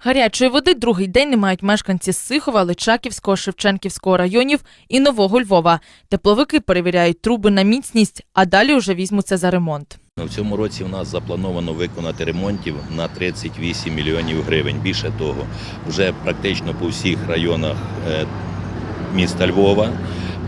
Гарячої води другий день не мають мешканці Сихова, Личаківського, Шевченківського районів і Нового Львова. Тепловики перевіряють труби на міцність, а далі вже візьмуться за ремонт. В цьому році у нас заплановано виконати ремонтів на 38 мільйонів гривень. Більше того, вже практично по всіх районах е, міста Львова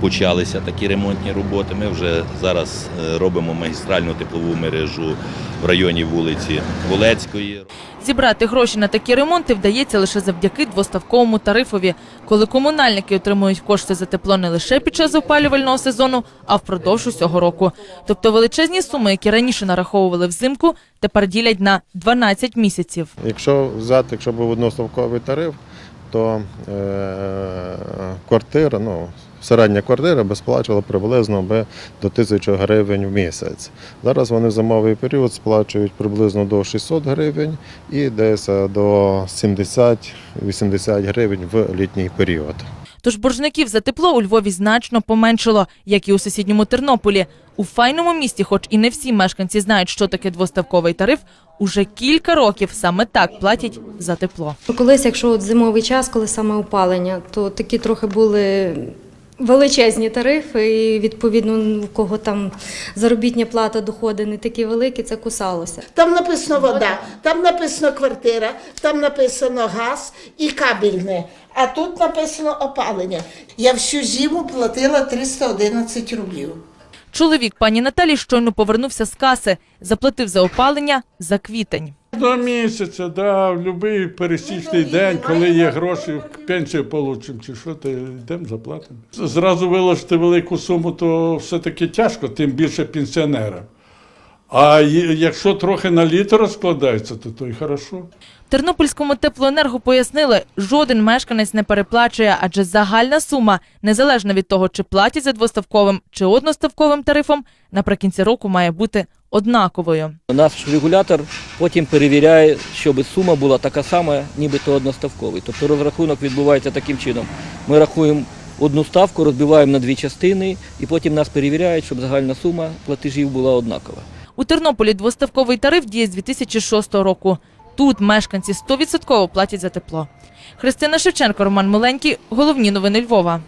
почалися такі ремонтні роботи. Ми вже зараз е, робимо магістральну теплову мережу в районі вулиці Волецької. Зібрати гроші на такі ремонти вдається лише завдяки двоставковому тарифові, коли комунальники отримують кошти за тепло не лише під час опалювального сезону, а впродовж усього року. Тобто величезні суми, які раніше нараховували взимку, тепер ділять на 12 місяців. Якщо взяти, якщо був одноставковий тариф, то е, квартира, ну, середня квартира би сплачувала приблизно би до 1000 гривень в місяць. Зараз вони в зимовий період сплачують приблизно до 600 гривень і десь е, до 70-80 гривень в літній період. Тож боржників за тепло у Львові значно поменшало, як і у сусідньому Тернополі. У файному місті, хоч і не всі мешканці знають, що таке двоставковий тариф, уже кілька років саме так платять за тепло. Колись, якщо от зимовий час, коли саме опалення, то такі трохи були величезні тарифи, і відповідно, у кого там заробітня плата, доходи не такі великі, це кусалося. Там написано вода, там написано квартира, там написано газ і кабельне. А тут написано опалення. Я всю зиму платила 311 рублів. Чоловік пані Наталі щойно повернувся з каси, заплатив за опалення за квітень. До місяця, да, в будь-який пересічний день, коли є гроші, пенсію получимо чи що, то йдемо заплатимо. Зразу виложити велику суму, то все-таки тяжко, тим більше пенсіонерам. А якщо трохи на літо розкладається, то то й хорошо. Тернопільському теплоенерго пояснили, жоден мешканець не переплачує, адже загальна сума, незалежно від того, чи платять за двоставковим чи одноставковим тарифом, наприкінці року має бути однаковою. Наш регулятор потім перевіряє, щоб сума була така сама, нібито одноставковий. Тобто розрахунок відбувається таким чином. Ми рахуємо одну ставку, розбиваємо на дві частини, і потім нас перевіряють, щоб загальна сума платежів була однакова. У Тернополі двоставковий тариф діє з 2006 року. Тут мешканці 100% платять за тепло. Христина Шевченко, Роман Миленький. Головні новини Львова.